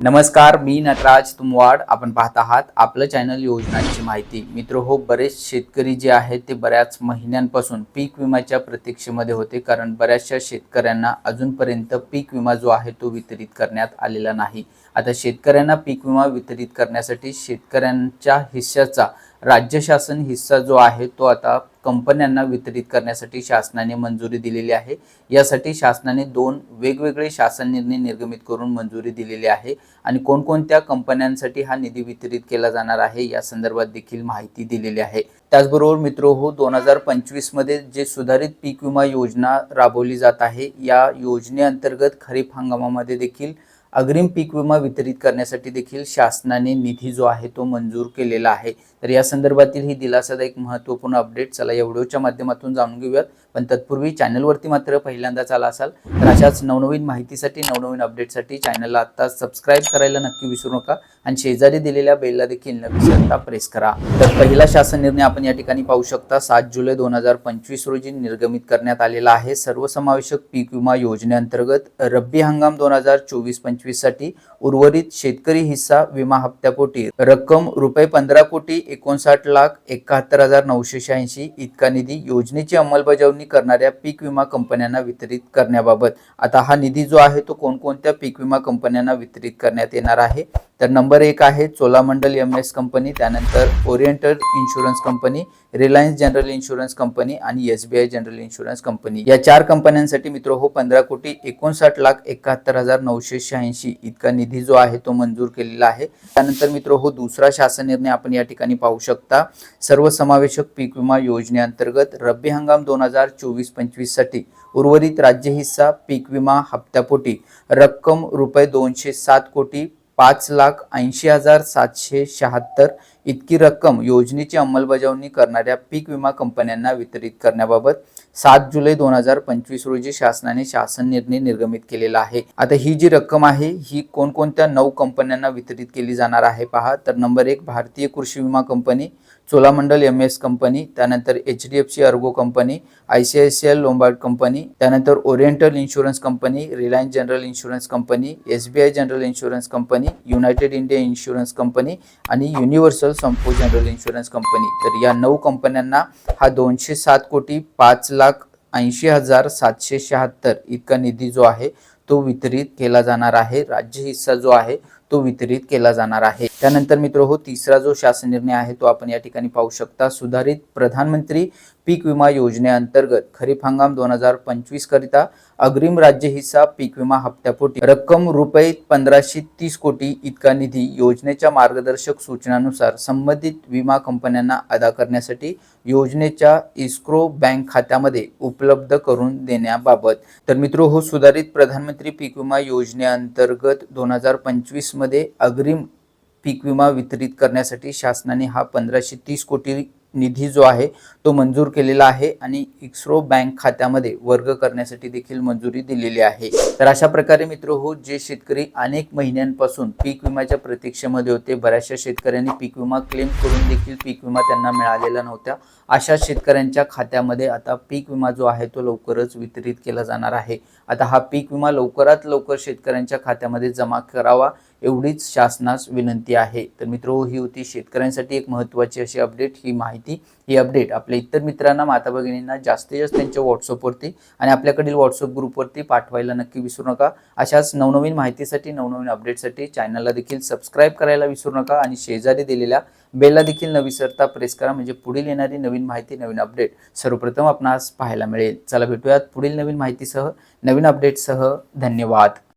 नमस्कार मी नटराज तुमवाड. आपण पाहत आहात आपलं चॅनल योजनांची माहिती. मित्र हो बरेच शेतकरी जे आहेत ते बऱ्याच महिन्यांपासून पीक विम्याच्या प्रतीक्षेमध्ये होते. कारण बऱ्याचशा शेतकऱ्यांना अजूनपर्यंत पीक विमा जो आहे तो वितरित करण्यात आलेला नाही. आता शेतकऱ्यांना पीक विमा वितरित करण्यासाठी शेतकऱ्यांच्या हिस्साचा राज्य शासन हिस्सा जो आहे तो आता कंपन्यांना वितरित करण्यासाठी शासनाने मंजुरी दिलेली आहे. यासाठी शासनाने दोन वेगवेगळे शासन निर्णय निर्गमित करून मंजुरी दिलेली आहे आणि कोणकोणत्या कंपन्यांसाठी हा निधी वितरित केला जाणार आहे या संदर्भात देखील माहिती दिलेली आहे. त्याचबरोबर मित्र हो दोन हजार पंचवीसमध्ये जे सुधारित पीक विमा योजना राबवली जात आहे या योजनेअंतर्गत खरीप हंगामामध्ये देखील अग्रिम पीक विमा वितरित करण्यासाठी देखील शासनाने निधी जो आहे तो मंजूर केलेला आहे. तर या संदर्भातील ही दिलासादायक महत्त्वपूर्ण अपडेट चला या व्हिडिओच्या माध्यमातून जाणून घेऊयात. पण तत्पूर्वी चॅनलवरती मात्र पहिल्यांदाच आला असाल तर अशाच नवनवीन माहितीसाठी नवनवीन अपडेटसाठी चॅनलला आत्ता सबस्क्राईब करायला नक्की विसरू नका आणि शेजारी दिलेल्या बेलला देखील न विसरता प्रेस करा. तर पहिला शासन निर्णय आपण या ठिकाणी पाहू शकता सात जुलै दोन हजार पंचवीस रोजी निर्गमित करण्यात आलेला आहे. सर्वसमावेशक पीक विमा योजनेअंतर्गत रब्बी हंगाम दोन हजार चोवीस पंचवीस साठी उर्वरित शेतकरी हिस्सा विमा हप्त्यापोटी रक्कम रुपये पंधरा कोटी एकोणसाठ लाख एकाहत्तर हजार नऊशे शहाऐंशी इतका निधी योजनेची अंमलबजावणी करणाऱ्या पीक विमा कंपन्यांना वितरित करण्याबाबत. आता हा निधी जो आहे तो कोणकोणत्या पीक विमा कंपन्यांना वितरित करण्यात येणार आहे? तर नंबर एक आहे चोलामंडल एम एस कंपनी त्यानंतर oriental insurance company Reliance general insurance company आणि S B I general insurance company या चार कंपन्यांसाठी मित्र हो पंधरा कोटी एकोणसाठ लाख एकाहत्तर हजार नऊशे शहाऐंशी इतका निधी जो आहे तो मंजूर केलेला आहे. त्यानंतर मित्र हो दुसरा शासन निर्णय आपण या ठिकाणी पाहू शकता. सर्वसमावेशक पीक विमा योजनेअंतर्गत रब्बी हंगाम दोन हजार चोवीस पंचवीससाठी उर्वरित राज्य हिस्सा पीक विमा हप्त्यापोटी रक्कम रुपये दोनशे सात कोटी पाच लाख ऐंशी हजार सातशे शहात्तर इतकी रक्कम योजनेची अंमलबजावणी करणाऱ्या पीक विमा कंपन्यांना वितरित करण्याबाबत सात जुलै दोन हजार पंचवीस रोजी शासनाने शासन निर्णय निर्गमित केलेला आहे. आता ही जी रक्कम आहे ही कोणकोणत्या नऊ कंपन्यांना वितरित केली जाणार आहे पहा. तर नंबर एक भारतीय कृषी विमा company Cholamandal M S company त्यानंतर H D F C ERGO company I C I C I Lombard company त्यानंतर oriental insurance company Reliance general insurance company S B I general insurance company united India insurance company आणि universal Sompo general insurance company. तर या नऊ कंपन्यांना हा दोनशे सात कोटी पाच लाख ऐंशी हजार सातशे शहात्तर इतका निधी जो आहे तो वितरित केला जाणार आहे. राज्य हिस्सा जो आहे तो वितरित केला जाणार आहे. त्यानंतर मित्र हो तिसरा जो शासन निर्णय आहे तो आपण या ठिकाणी पाहू शकता. सुधारित प्रधानमंत्री पीक विमा योजनेअंतर्गत खरीप हंगाम दोन हजार पंचवीस करिता अग्रिम राज्य हिस्सा पीक विमा हप्त्यापोटी रक्कम रुपये पंधराशे तीस कोटी इतका निधी योजनेच्या मार्गदर्शक सूचनानुसार संबंधित विमा कंपन्यांना अदा करण्यासाठी योजनेच्या इस्क्रो बँक खात्यामध्ये उपलब्ध करून देण्याबाबत. तर मित्र हो सुधारित प्रधानमंत्री पीक विमा योजनेअंतर्गत दोन हजार पंचवीस मध्ये अग्रिम पीक विमा वितरित करण्यासाठी शासनाने हा पंधराशे तीस कोटी निधी जो आहे तो मंजूर केलेला आहे आणि इक्स्रो बँक खात्यामध्ये वर्ग करण्यासाठी देखील मंजुरी दिलेली आहे. तर अशा प्रकारे मित्र हो जे शेतकरी अनेक महिन्यांपासून पीक विम्याच्या प्रतीक्षेमध्ये होते बऱ्याचशा शेतकऱ्यांनी पीक विमा क्लेम करून देखील पीक विमा त्यांना मिळालेला नव्हता. अशा शेतकऱ्यांच्या खात्यामध्ये आता पीक विमा जो आहे तो लवकरच वितरित केला जाणार आहे. आता हा पीक विमा लवकरात लवकर शेतकऱ्यांच्या खात्यामध्ये जमा करावा. एवढीच शासनास विनंती आहे. तर मित्र ही होती शेतकऱ्यांसाठी एक महत्त्वाची अशी अपडेट ही माहिती ही अपडेट आपल्या इतर मित्रांना माता भगिनींना जास्तीत जास्त त्यांच्या व्हॉट्सअपवरती आणि आपल्याकडील व्हॉट्सअप ग्रुपवरती पाठवायला नक्की विसरू नका. अशाच नवनवीन माहितीसाठी नवनवीन अपडेटसाठी चॅनलला देखील सबस्क्राईब करायला विसरू नका आणि शेजारी दिलेल्या बेलला देखील न विसरता प्रेस करा. म्हणजे पुढील येणारी नवीन माहिती नवीन अपडेट सर्वप्रथम आपणास पाहायला मिळेल. चला भेटूयात पुढील नवीन माहितीसह. नवीन अपडेटसह धन्यवाद.